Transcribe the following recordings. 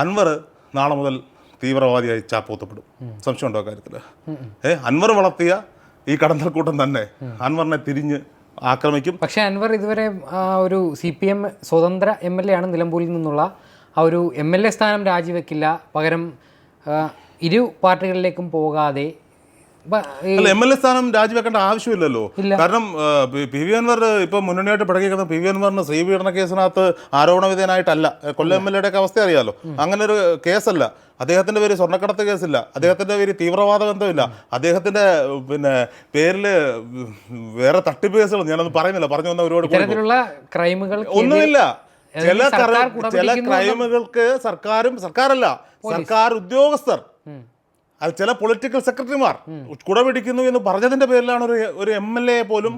അൻവർ നാളെ മുതൽ തീവ്രവാദിയായി ചാപ്പൂത്തപ്പെടും. സംശയമുണ്ടോ കാര്യത്തിൽ? ഏ അൻവർ വളർത്തിയ ഈ കടന്നൽക്കൂട്ടം തന്നെ അൻവറിനെ തിരിഞ്ഞ് ആക്രമിക്കും. പക്ഷേ അൻവർ ഇതുവരെ ഒരു സി പി എം സ്വതന്ത്ര എം എൽ എ ആണ് നിലമ്പൂരിൽ നിന്നുള്ള. ആ ഒരു എം എൽ എ സ്ഥാനം രാജിവെക്കില്ല. പകരം ഇരു പാർട്ടികളിലേക്കും പോകാതെ അല്ല എം എൽ എ സ്ഥാനം രാജിവെക്കേണ്ട ആവശ്യമില്ലല്ലോ. കാരണം പി- വി അൻവർ ഇപ്പൊ മുന്നണിയായിട്ട് പിടകിക്കുന്ന പി വി അൻവറിന് ശ്രീ പീഡന കേസിനകത്ത് ആരോപണ വിധേയനായിട്ടല്ല. കൊല്ലം എം എൽ എയുടെ അവസ്ഥ അറിയാലോ. അങ്ങനെ ഒരു കേസല്ല. അദ്ദേഹത്തിന്റെ പേര് സ്വർണക്കടത്ത് കേസില്ല. അദ്ദേഹത്തിന്റെ പേര് തീവ്രവാദ ബന്ധമില്ല. അദ്ദേഹത്തിന്റെ പിന്നെ പേരിൽ വേറെ തട്ടിപ്പ് കേസുകൾ ഞാനൊന്നും പറയുന്നില്ല. പറഞ്ഞു വന്ന ഒരുപാട് ഒന്നുമില്ല. ചില ചില ക്രൈമുകൾക്ക് സർക്കാരും സർക്കാരല്ല സർക്കാർ ഉദ്യോഗസ്ഥർ അത് ചില പൊളിറ്റിക്കൽ സെക്രട്ടറിമാർ കുട പിടിക്കുന്നു എന്ന് പറഞ്ഞതിന്റെ പേരിലാണ് ഒരു ഒരു എം എൽ എ പോലും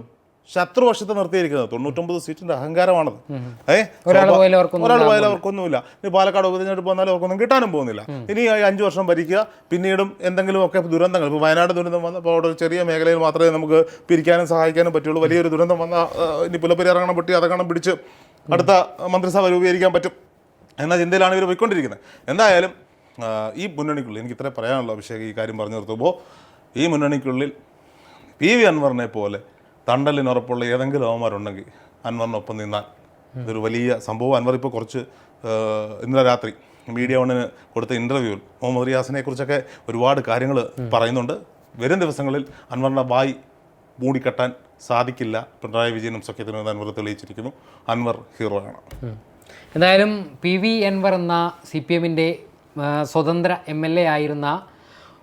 ശത്രുവശത്ത് നിർത്തിയിരിക്കുന്നത്. തൊണ്ണൂറ്റൊമ്പത് സീറ്റിന്റെ അഹങ്കാരമാണത്. ഏഹ് ഒരാൾ പോയാലും അവർക്കൊന്നും അവർക്കൊന്നുമില്ല. ഇനി പാലക്കാട് ഉപതെരഞ്ഞെടുപ്പ് വന്നാലും അവർക്കൊന്നും കിട്ടാനും പോകുന്നില്ല. ഇനി അഞ്ച് വർഷം ഭരിക്കുക പിന്നീടും എന്തെങ്കിലും ഒക്കെ ദുരന്തങ്ങൾ ഇപ്പോൾ വയനാട് ദുരന്തം വന്നപ്പോൾ അവിടെ ഒരു ചെറിയ മേഖലയിൽ മാത്രമേ നമുക്ക് പിരിക്കാനും സഹായിക്കാനും പറ്റുള്ളൂ. വലിയൊരു ദുരന്തം വന്ന ഇനി പുലപ്പരിയാറങ്ങണം പൊട്ടി അതങ്ങണം പിടിച്ച് അടുത്ത മന്ത്രിസഭ രൂപീകരിക്കാൻ പറ്റും എന്ന ചിന്തയിലാണ് ഇവർ പോയിക്കൊണ്ടിരിക്കുന്നത്. എന്തായാലും ഈ മുന്നണിക്കുള്ളിൽ എനിക്ക് ഇത്രേ പറയാനുള്ള അഭിഷേക് ഈ കാര്യം പറഞ്ഞു നിർത്തുമ്പോൾ ഈ മുന്നണിക്കുള്ളിൽ പി വി അൻവറിനെ പോലെ തണ്ടലിനുറപ്പുള്ള ഏതെങ്കിലും അവന്മാരുണ്ടെങ്കിൽ അൻവറിനൊപ്പം നിന്നാൽ ഇതൊരു വലിയ സംഭവം. അൻവർ ഇപ്പോൾ കുറച്ച് ഇന്നലെ രാത്രി മീഡിയ വണ്ണിന് കൊടുത്ത ഇന്റർവ്യൂവിൽ മുഹമ്മദ് റിയാസിനെ കുറിച്ചൊക്കെ ഒരുപാട് കാര്യങ്ങൾ പറയുന്നുണ്ട്. വരും ദിവസങ്ങളിൽ അൻവറിന്റെ വായി മൂടിക്കെട്ടാൻ സാധിക്കില്ല. പിണറായി വിജയനും സഖ്യത്തിനും അൻവർ തെളിയിച്ചിരിക്കുന്നു. അൻവർ ഹീറോ ആണ്. എന്തായാലും പി വി അൻവർ എന്ന സി പി എമ്മിന്റെ സ്വതന്ത്ര എം എൽ എ ആയിരുന്ന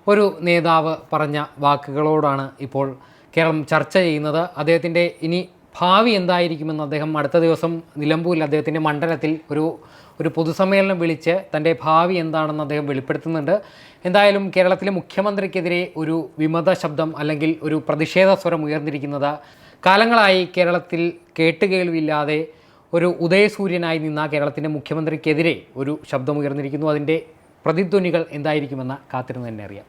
ഒരു നേതാവ് പറഞ്ഞ വാക്കുകളോടാണ് ഇപ്പോൾ കേരളം ചർച്ച ചെയ്യുന്നത്. അദ്ദേഹത്തിന്റെ ഇനി ഭാവി എന്തായിരിക്കുമെന്ന് അദ്ദേഹം അടുത്ത ദിവസം നിലമ്പൂരിൽ അദ്ദേഹത്തിന്റെ മണ്ഡലത്തിൽ ഒരു ഒരു പൊതുസമ്മേളനം വിളിച്ച് തന്റെ ഭാവി എന്താണെന്ന് അദ്ദേഹം വെളിപ്പെടുത്തുന്നുണ്ട്. എന്തായാലും കേരളത്തിലെ മുഖ്യമന്ത്രിക്കെതിരെ ഒരു വിമത ശബ്ദം അല്ലെങ്കിൽ ഒരു പ്രതിഷേധ സ്വരം ഉയർന്നിരിക്കുന്നത് കാലങ്ങളായി കേരളത്തിൽ കേട്ടുകേൾവില്ലാതെ ഒരു ഉദയസൂര്യനായി നിന്ന കേരളത്തിന്റെ മുഖ്യമന്ത്രിക്കെതിരെ ഒരു ശബ്ദം ഉയർന്നിരിക്കുന്നു. അതിന്റെ പ്രതിധ്വനികൾ എന്തായിരിക്കുമെന്ന് കാത്തിരുന്ന് തന്നെ അറിയാം.